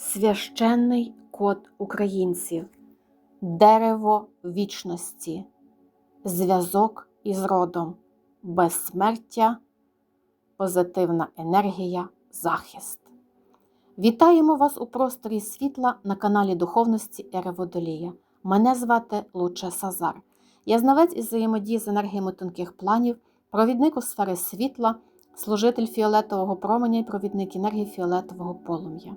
Священний код українців, дерево вічності, зв'язок із родом, безсмертя, позитивна енергія, захист. Вітаємо вас у просторі світла на каналі Духовності Ери Водолія. Мене звати Луче Сазар. Я знавець із взаємодії з енергіями тонких планів, провідник у сфери світла, служитель фіолетового променя і провідник енергії фіолетового полум'я.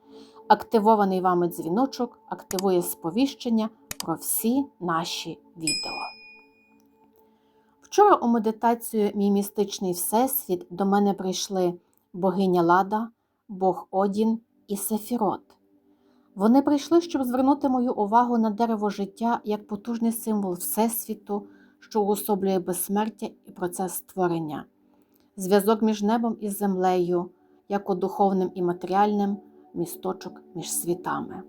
Активований вами дзвіночок активує сповіщення про всі наші відео. Вчора у медитацію Мій містичний Всесвіт до мене прийшли богиня Лада, Бог Одін і Сефірот. Вони прийшли, щоб звернути мою увагу на дерево життя як потужний символ Всесвіту, що уособлює безсмертя і процес створення, зв'язок між небом і землею, як духовним і матеріальним місточок між світами.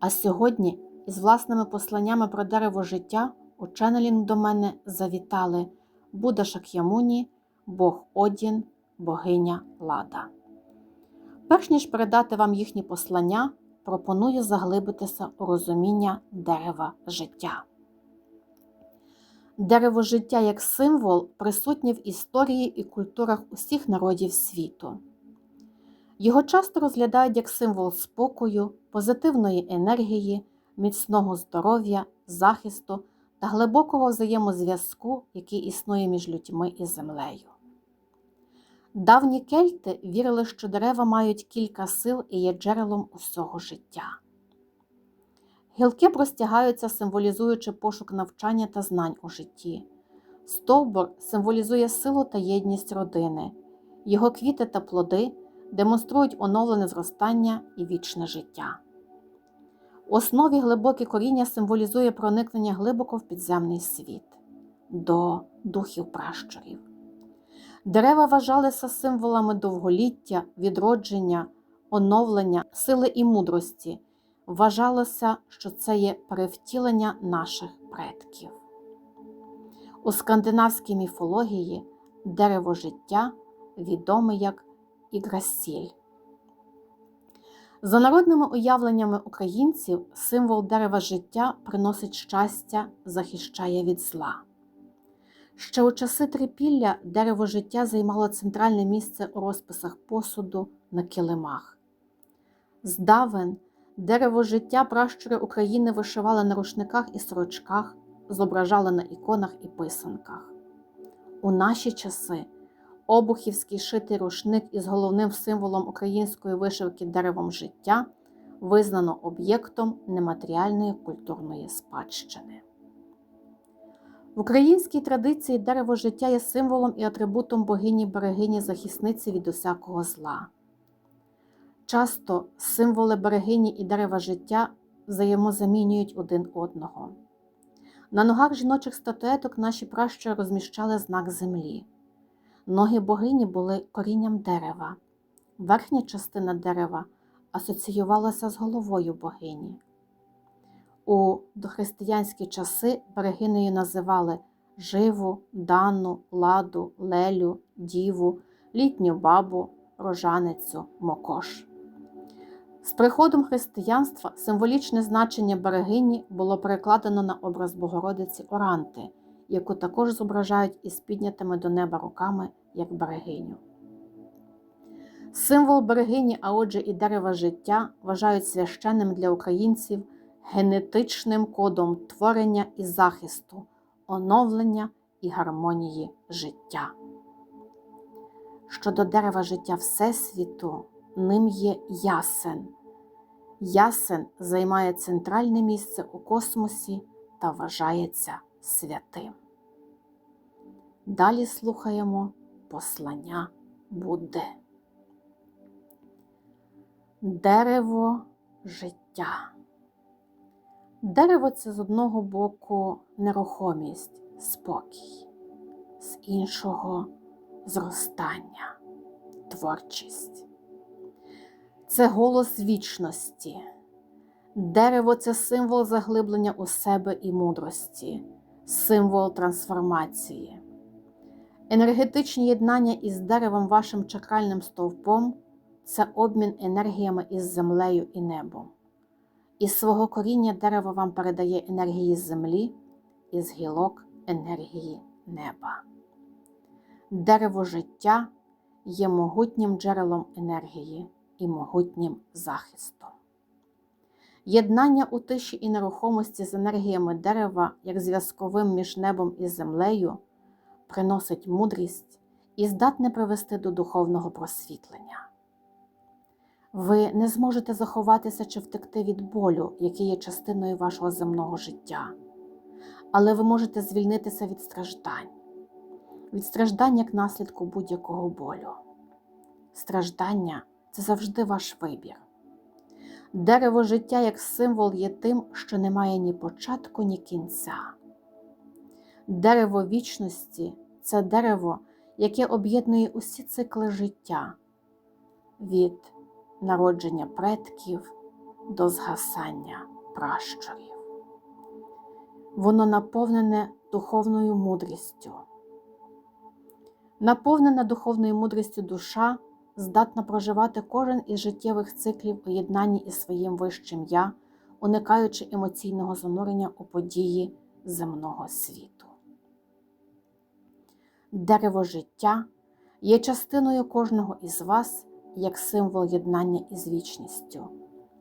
А сьогодні із власними посланнями про дерево життя у ченелінг до мене завітали Будда Шак'ямуні, Бог Одін, богиня Лада. Перш ніж передати вам їхні послання, пропоную заглибитися у розуміння дерева життя. Дерево життя як символ присутнє в історії і культурах усіх народів світу. Його часто розглядають як символ спокою, позитивної енергії, міцного здоров'я, захисту та глибокого взаємозв'язку, який існує між людьми і землею. Давні кельти вірили, що дерева мають кілька сил і є джерелом усього життя. Гілки простягаються, символізуючи пошук навчання та знань у житті. Стовбур символізує силу та єдність родини, його квіти та плоди демонструють оновлене зростання і вічне життя. В основі глибоке коріння символізує проникнення глибоко в підземний світ до духів пращурів. Дерева вважалися символами довголіття, відродження, оновлення, сили і мудрості. Вважалося, що це є перевтілення наших предків. У скандинавській міфології дерево життя відоме як Іграсіль. За народними уявленнями українців, символ дерева життя приносить щастя, захищає від зла. Ще у часи трипілля дерево життя займало центральне місце у розписах посуду на килимах. Здавен дерево життя пращури України вишивали на рушниках і сорочках, зображали на іконах і писанках. У наші часи обухівський шитий рушник із головним символом української вишивки деревом життя визнано об'єктом нематеріальної культурної спадщини. В українській традиції дерево життя є символом і атрибутом богині берегині захисниці від усякого зла. Часто символи берегині і дерева життя взаємозамінюють один одного. На ногах жіночих статуеток наші пращури розміщали знак землі. Ноги богині були корінням дерева, верхня частина дерева асоціювалася з головою богині. У дохристиянські часи берегинею називали живу, дану, ладу, лелю, діву, літню бабу, рожаницю, мокош. З приходом християнства символічне значення берегині було перекладено на образ Богородиці Оранти, яку також зображають із піднятими до неба руками як берегиню. Символ берегині, а отже, і дерева життя вважають священним для українців генетичним кодом творення і захисту, оновлення і гармонії життя. Щодо дерева життя Всесвіту, ним є ясен. Ясен займає центральне місце у космосі та вважається святим. Далі слухаємо послання Будди. Дерево життя. Дерево це з одного боку нерухомість, спокій, з іншого зростання, творчість. Це голос вічності. Дерево це символ заглиблення у себе і мудрості, символ трансформації. Енергетичні єднання із деревом вашим чакральним стовпом це обмін енергіями із землею і небом. Із свого коріння дерево вам передає енергії землі, із гілок енергії неба. Дерево життя є могутнім джерелом енергії і могутнім захистом. Єднання у тиші і нерухомості з енергіями дерева, як зв'язковим між небом і землею, приносить мудрість і здатне привести до духовного просвітлення. Ви не зможете заховатися чи втекти від болю, який є частиною вашого земного життя, але ви можете звільнитися від страждань, від страждань як наслідку будь-якого болю. Страждання це завжди ваш вибір. Дерево життя як символ є тим, що не має ні початку, ні кінця. Дерево вічності це дерево, яке об'єднує усі цикли життя від народження предків до згасання пращурів. Воно наповнене духовною мудрістю. Наповнена духовною мудрістю душа здатна проживати кожен із життєвих циклів у єднанні із своїм вищим я, уникаючи емоційного занурення у події земного світу. Дерево життя є частиною кожного із вас як символ єднання із вічністю,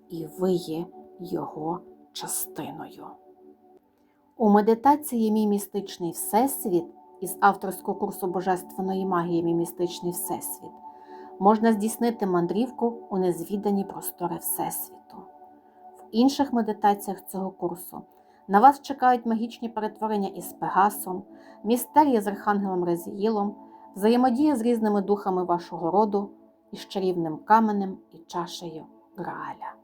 і ви є його частиною. У медитації Мій містичний Всесвіт із авторського курсу Божественної магії Мій містичний Всесвіт можна здійснити мандрівку у незвідані простори Всесвіту. В інших медитаціях цього курсу на вас чекають магічні перетворення із Пегасом, містерії з Архангелом Резіїлом, взаємодія з різними духами вашого роду, із чарівним каменем і чашею Грааля.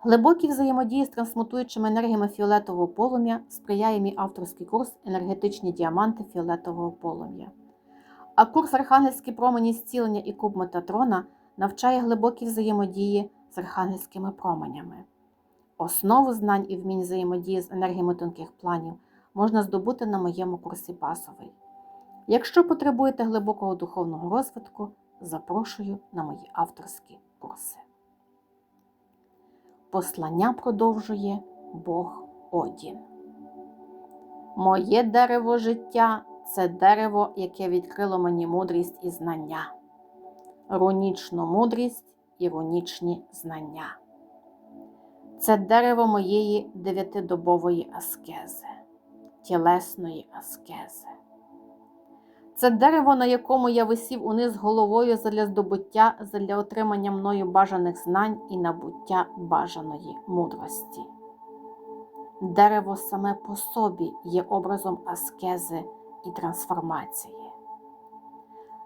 Глибокі взаємодії з трансмутуючими енергіями фіолетового полум'я сприяє мій авторський курс Енергетичні діаманти фіолетового полум'я. А курс Архангельські промені зцілення і куб Метатрона навчає глибокі взаємодії з архангельськими променями. Основу знань і вмінь взаємодії з енергіями тонких планів можна здобути на моєму курсі базовий. Якщо потребуєте глибокого духовного розвитку, запрошую на мої авторські курси. Послання продовжує Бог Одін. Моє дерево життя це дерево, яке відкрило мені мудрість і знання, рунічну мудрість і рунічні знання. Це дерево моєї дев'ятидобової аскези, тілесної аскези. Це дерево, на якому я висів униз головою задля здобуття, задля отримання мною бажаних знань і набуття бажаної мудрості. Дерево саме по собі є образом аскези і трансформації.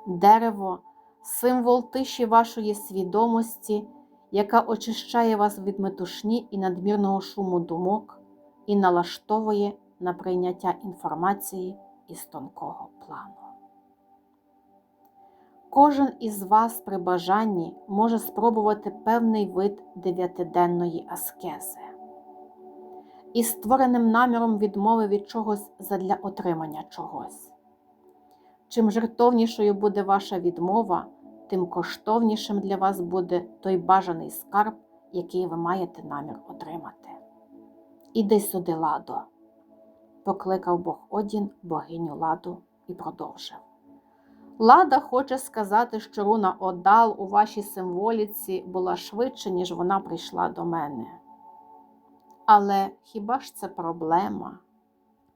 Дерево символ тиші вашої свідомості, яка очищає вас від метушні і надмірного шуму думок і налаштовує на прийняття інформації із тонкого плану. Кожен із вас при бажанні може спробувати певний вид дев'ятиденної аскези із створеним наміром відмови від чогось задля отримання чогось. Чим жертовнішою буде ваша відмова, тим коштовнішим для вас буде той бажаний скарб, який ви маєте намір отримати. Іди сюди, ладо, покликав Бог Одін богиню ладу і продовжив. Лада хоче сказати, що руна Одал у вашій символіці була швидше, ніж вона прийшла до мене. Але хіба ж це проблема?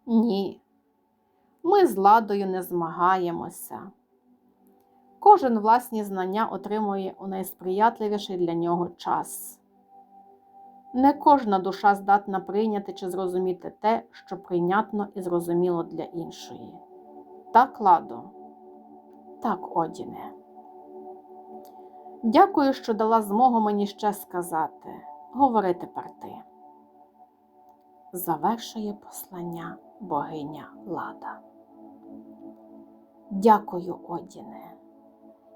Ні. Ми з ладою не змагаємося. Кожен власні знання отримує у найсприятливіший для нього час. Не кожна душа здатна прийняти чи зрозуміти те, що прийнятно і зрозуміло для іншої. Так, ладо, так, Одіне. Дякую, що дала змогу мені ще сказати. Говори тепер ти. Завершує послання богиня Лада. Дякую, Одіне.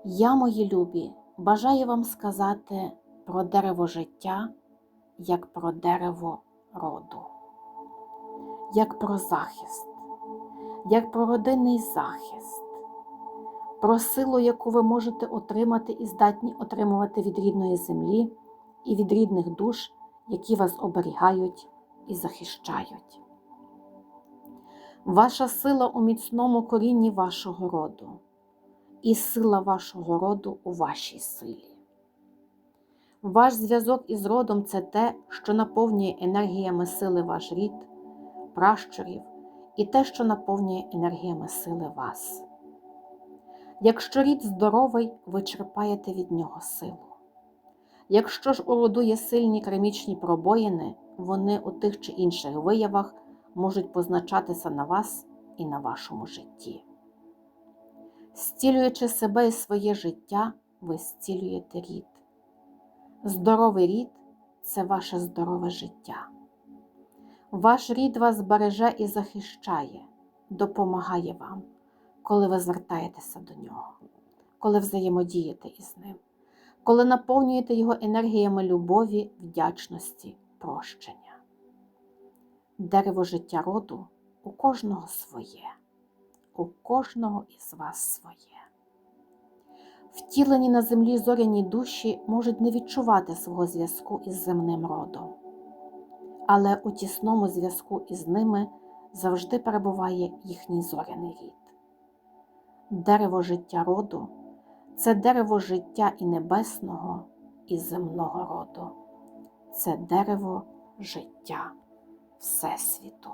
Я, мої любі, бажаю вам сказати про дерево життя як про дерево роду, як про захист, як про родинний захист, про силу, яку ви можете отримати і здатні отримувати від рідної землі і від рідних душ, які вас оберігають і захищають. Ваша сила у міцному корінні вашого роду, і сила вашого роду у вашій силі. Ваш зв'язок із родом це те, що наповнює енергіями сили ваш рід, пращурів і те, що наповнює енергіями сили вас. Якщо рід здоровий, ви черпаєте від нього силу. Якщо ж у роду є сильні керамічні пробоїни, вони у тих чи інших виявах можуть позначатися на вас і на вашому житті. Зцілюючи себе і своє життя, ви зцілюєте рід. Здоровий рід це ваше здорове життя. Ваш рід вас береже і захищає, допомагає вам, коли ви звертаєтеся до нього, коли взаємодієте із ним, коли наповнюєте його енергіями любові, вдячності, прощення. Дерево життя роду у кожного своє, у кожного із вас своє. Втілені на землі зоряні душі можуть не відчувати свого зв'язку із земним родом, але у тісному зв'язку із ними завжди перебуває їхній зоряний рід. Дерево життя роду це дерево життя і небесного, і земного роду, це дерево життя Всесвіту.